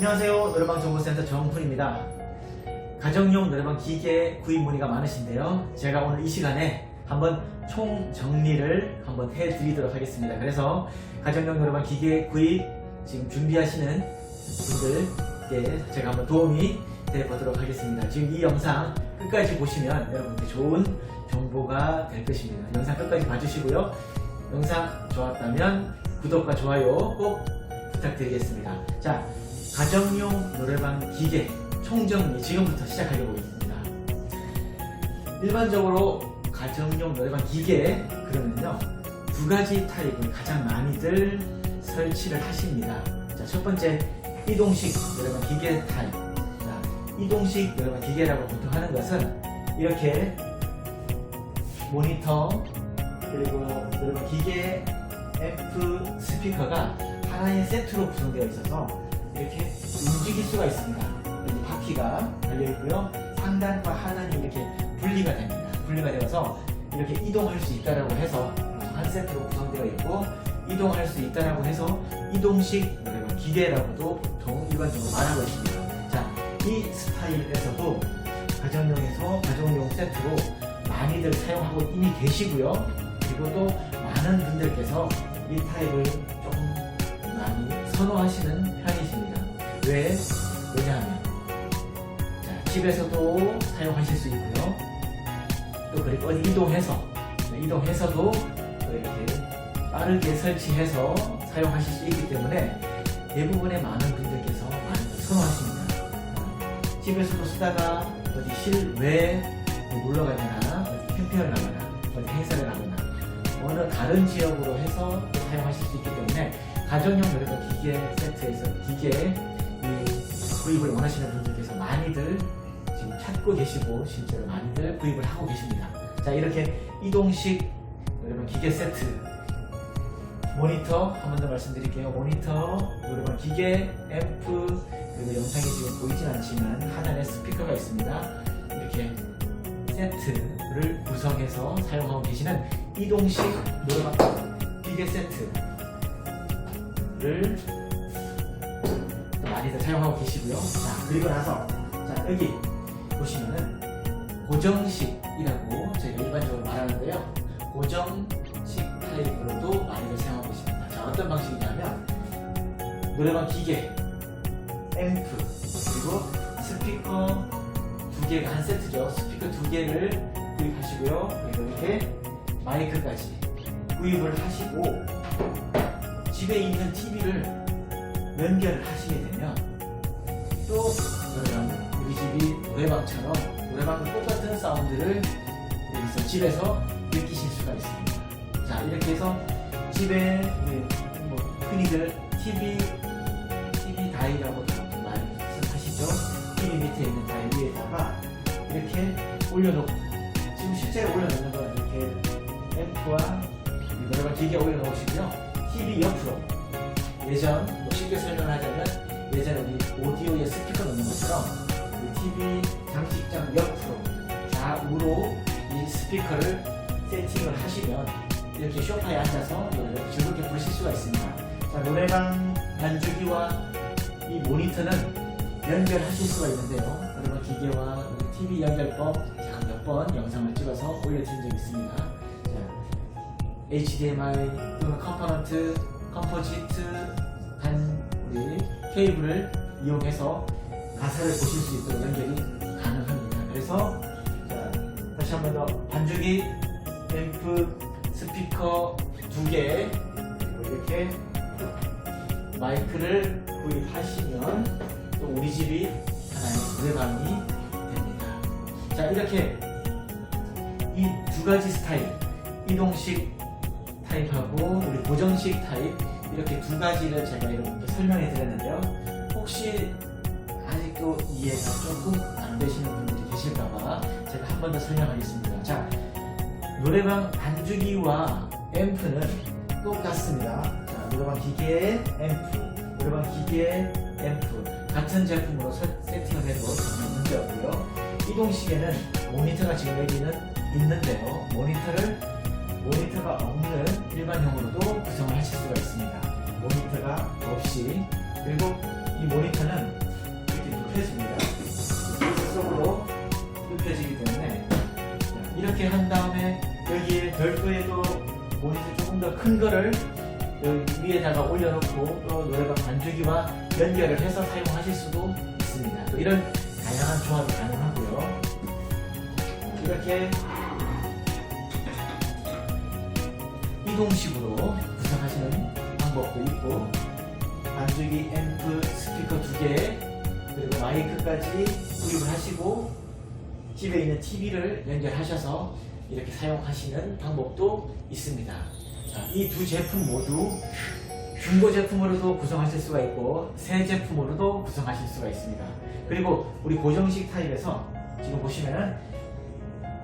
안녕하세요. 노래방 정보센터 정훈입니다. 가정용 노래방 기계 구입 문의가 많으신데요. 제가 오늘 이 시간에 한번 총 정리를 한번 해드리도록 하겠습니다. 그래서 가정용 노래방 기계 구입 지금 준비하시는 분들께 제가 한번 도움이 되보도록 하겠습니다. 지금 이 영상 끝까지 보시면 여러분께 좋은 정보가 될 것입니다. 영상 끝까지 봐주시고요. 영상 좋았다면 구독과 좋아요 꼭 부탁드리겠습니다. 자, 가정용 노래방 기계 총정리 지금부터 시작하려 보겠습니다. 일반적으로 가정용 노래방 기계 그러면요 두 가지 타입을 가장 많이들 설치를 하십니다. 자, 첫 번째 이동식 노래방 기계 타입. 자, 이동식 노래방 기계라고 보통 하는 것은 이렇게 모니터 그리고 노래방 기계 앰프 스피커가 하나의 세트로 구성되어 있어서 이렇게 움직일 수가 있습니다. 바퀴가 달려 있고요. 상단과 하단이 이렇게 분리가 됩니다. 분리가 되어서 이렇게 이동할 수 있다라고 해서 한 세트로 구성되어 있고 이동할 수 있다라고 해서 이동식 기계라고도 보통 일반적으로 말하고 있습니다. 자, 이 스타일에서도 가정용에서 가정용 세트로 많이들 사용하고 이미 계시고요. 그리고 또 많은 분들께서 이 타입을 조금 많이 선호하시는 편이십니다. 왜? 왜냐하면 자, 집에서도 사용하실 수 있고요. 또 그리고 어디 이동해서 네, 이동해서도 또 이렇게 빠르게 설치해서 사용하실 수 있기 때문에 대부분의 많은 분들께서 많이 선호하십니다. 집에서도 쓰다가 어디 실외 놀러 가거나 어디 캠핑을 가거나 어디 행사를 가거나 어느 다른 지역으로 해서 또 사용하실 수 있기 때문에 가정용 노래방 기계 세트에서 기계 이 구입을 원하시는 분들께서 많이들 지금 찾고 계시고 실제로 많이들 구입을 하고 계십니다. 자 이렇게 이동식 노래방 기계 세트 모니터 한 번 더 말씀드릴게요. 모니터 노래방 기계 앰프 그리고 영상이 지금 보이진 않지만 하단에 스피커가 있습니다. 이렇게 세트를 구성해서 사용하고 계시는 이동식 노래방 기계 세트를 많이들 사용하고 계시고요. 자, 그리고 나서 자, 여기 보시면은 고정식이라고 저희가 일반적으로 말하는데요. 고정식 타입으로도 많이들 사용하고 계십니다. 자, 어떤 방식이냐면 노래방 기계, 앰프, 그리고 스피커 두 개가 한 세트죠. 스피커 두 개를 구입하시고요. 그리고 이렇게 마이크까지 구입을 하시고 집에 있는 TV를 연결을 하시게 되면 또 노래방 우리 집이 노래방처럼 노래방과 똑같은 사운드를 여기서 집에서 느끼실 수가 있습니다. 자 이렇게 해서 집에 뭐 흔히들 TV TV 다이라고도 많이 하시죠. TV 밑에 있는 다이 위에다가 이렇게 올려놓고 지금 실제로 올려놓는 건 이렇게 앰프와 노래방 기계 올려놓으시고요. TV 옆으로 예전 뭐 쉽게 설명하자면 예전에 우리 오디오에 스피커 넣는 것처럼 이 TV 장식장 옆으로 좌우로 이 스피커를 세팅을 하시면 이렇게 소파에 앉아서 노래를 즐겁게 부르실 수가 있습니다. 자, 노래방 반주기와 이 모니터는 연결하실 수가 있는데요. 노래방 기계와 TV 연결법 제가 몇 번 영상을 찍어서 올려드린 적이 있습니다. 자, HDMI 또는 컴포넌트, 컴포지트 단 우리 케이블을 이용해서 가사를 보실 수 있도록 연결이 가능합니다. 그래서 자, 다시 한 번 더 반주기, 앰프, 스피커 두 개, 이렇게 마이크를 구입하시면 또 우리 집이 하나의 노래방이 됩니다. 자, 이렇게 이 두 가지 스타일, 이동식 타입하고 우리 고정식 타입 이렇게 두 가지를 제가 여러분께 설명해 드렸는데요. 혹시 아직도 이해가 조금 안 되시는 분들이 계실까봐 제가 한 번 더 설명하겠습니다. 자, 노래방 반주기와 앰프는 똑같습니다. 자, 노래방 기계 앰프, 노래방 기계 앰프 같은 제품으로 서- 세팅을 해도 전혀 문제 없고요. 이동식에는 모니터가 지금 여기는 있는데요. 모니터를 모니터가 없는 일반형으로도 구성을 하실 수가 있습니다. 모니터가 없이 그리고 이 모니터는 이렇게 눕혀집니다. 속으로 눕혀지기 때문에 자, 이렇게 한 다음에 여기에 별도에도 모니터 조금 더 큰 거를 위에다가 올려놓고 또 노래방 반주기와 연결을 해서 사용하실 수도 있습니다. 또 이런 다양한 조합이 가능하고요. 이렇게 이동식으로 구성하시는 방법도 있고 반주기, 앰프, 스피커 두 개, 그리고 마이크까지 구입을 하시고 집에 있는 TV를 연결하셔서 이렇게 사용하시는 방법도 있습니다. 이 두 제품 모두 중고 제품으로도 구성하실 수가 있고 새 제품으로도 구성하실 수가 있습니다. 그리고 우리 고정식 타입에서 지금 보시면은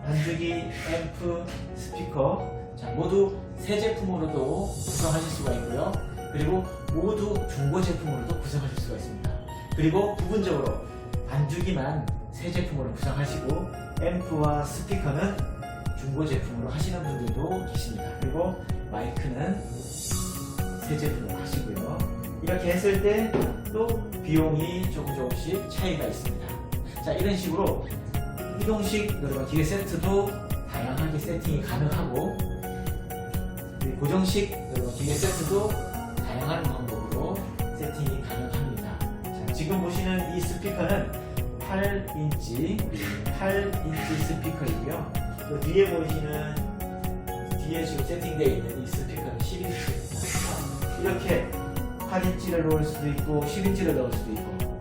반주기, 앰프, 스피커 자, 모두 새 제품으로도 구성하실 수가 있고요. 그리고 모두 중고 제품으로도 구성하실 수가 있습니다. 그리고 부분적으로 반주기만 새 제품으로 구성하시고 앰프와 스피커는 중고 제품으로 하시는 분들도 계십니다. 그리고 마이크는 새 제품으로 하시고요. 이렇게 했을 때 또 비용이 조금 조금씩 차이가 있습니다. 자, 이런 식으로 이동식 여러분 기계 세트도 다양하게 세팅이 가능하고 고 고정식 기계 세트도 다양한 방법으로 세팅이 가능합니다. 자, 지금 보시는 이 스피커는 8인치 8인치 스피커이고요. 또 뒤에 보이시는 뒤에 지금 세팅되어 있는 이 스피커는 10인치입니다. 이렇게 8인치를 넣을 수도 있고 10인치를 넣을 수도 있고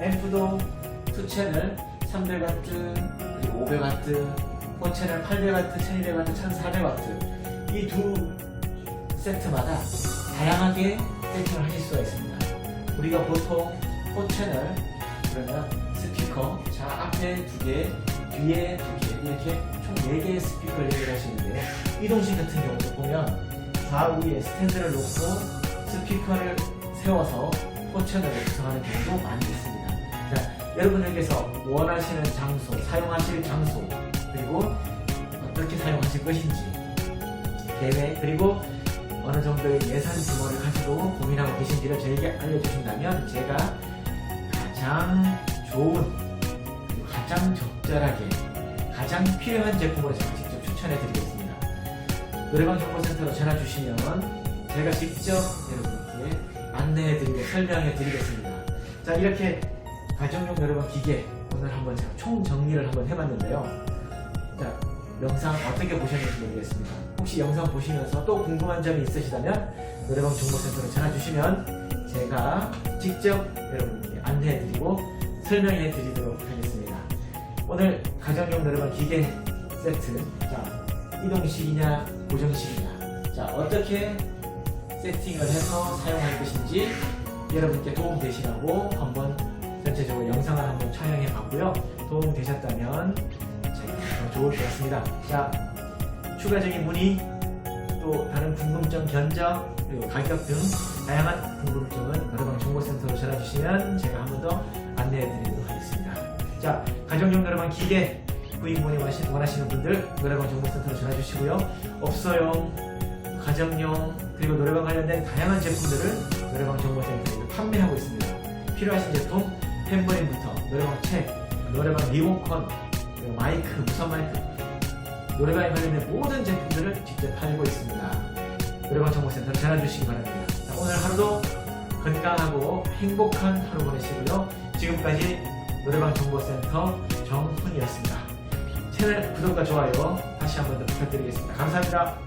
앰프도 2채널 300W 그리고 500W 4채널 800W, 1200W, 1400W 이 두 세트마다 다양하게 세팅을 하실 수가 있습니다. 우리가 보통 4채널 그러면 스피커 자 앞에 두 개, 뒤에 두 개 이렇게 총 4개의 스피커를 연결하시는데 이동식 같은 경우도 보면 좌우에 스탠드를 놓고 스피커를 세워서 4채널을 구성하는 경우도 많이 있습니다. 자, 여러분들께서 원하시는 장소, 사용하실 장소, 그리고 어떻게 사용하실 것인지 계획, 그리고 어느 정도의 예산 규모를 가지고 고민하고 계신지를 저에게 알려주신다면 제가 가장 좋은, 가장 적절하게, 가장 필요한 제품으로 제가 직접 추천해 드리겠습니다. 노래방 정보센터로 전화 주시면 제가 직접 여러분께 안내해 드리고 설명해 드리겠습니다. 자, 이렇게 가정용 노래방 기계 오늘 한번 제가 총 정리를 한번 해봤는데요. 자, 영상 어떻게 보셨는지 모르겠습니다. 혹시 영상 보시면서 또 궁금한 점이 있으시다면 노래방 정보센터로 전화 주시면 제가 직접 여러분께 안내해 드리고 설명해 드리도록 하겠습니다. 오늘 가정용 노래방 기계 세트 자 이동식이냐 고정식이냐 자 어떻게 세팅을 해서 사용할 것인지 여러분께 도움 되시라고 한번 전체적으로 영상을 한번 촬영해 봤고요. 도움 되셨다면 같습니다. 자, 추가적인 문의, 또 다른 궁금점 견적, 그리고 가격 등 다양한 궁금증은 노래방 정보센터로 전화 주시면 제가 한 번 더 안내해 드리도록 하겠습니다. 자, 가정용 노래방 기계 구입 문의 원하시- 원하시는 분들 노래방 정보센터로 전화 주시고요. 업소용, 가정용, 그리고 노래방 관련된 다양한 제품들을 노래방 정보센터에서 판매하고 있습니다. 필요하신 제품 펜버린부터 노래방 책, 노래방 리모컨, 그리고 마이크, 무선 마이크, 노래방에 관련된 모든 제품들을 직접 팔고 있습니다. 노래방 정보센터 전화 주시기 바랍니다. 자, 오늘 하루도 건강하고 행복한 하루 보내시고요. 지금까지 노래방 정보센터 정훈이었습니다. 채널 구독과 좋아요 다시 한 번 더 부탁드리겠습니다. 감사합니다.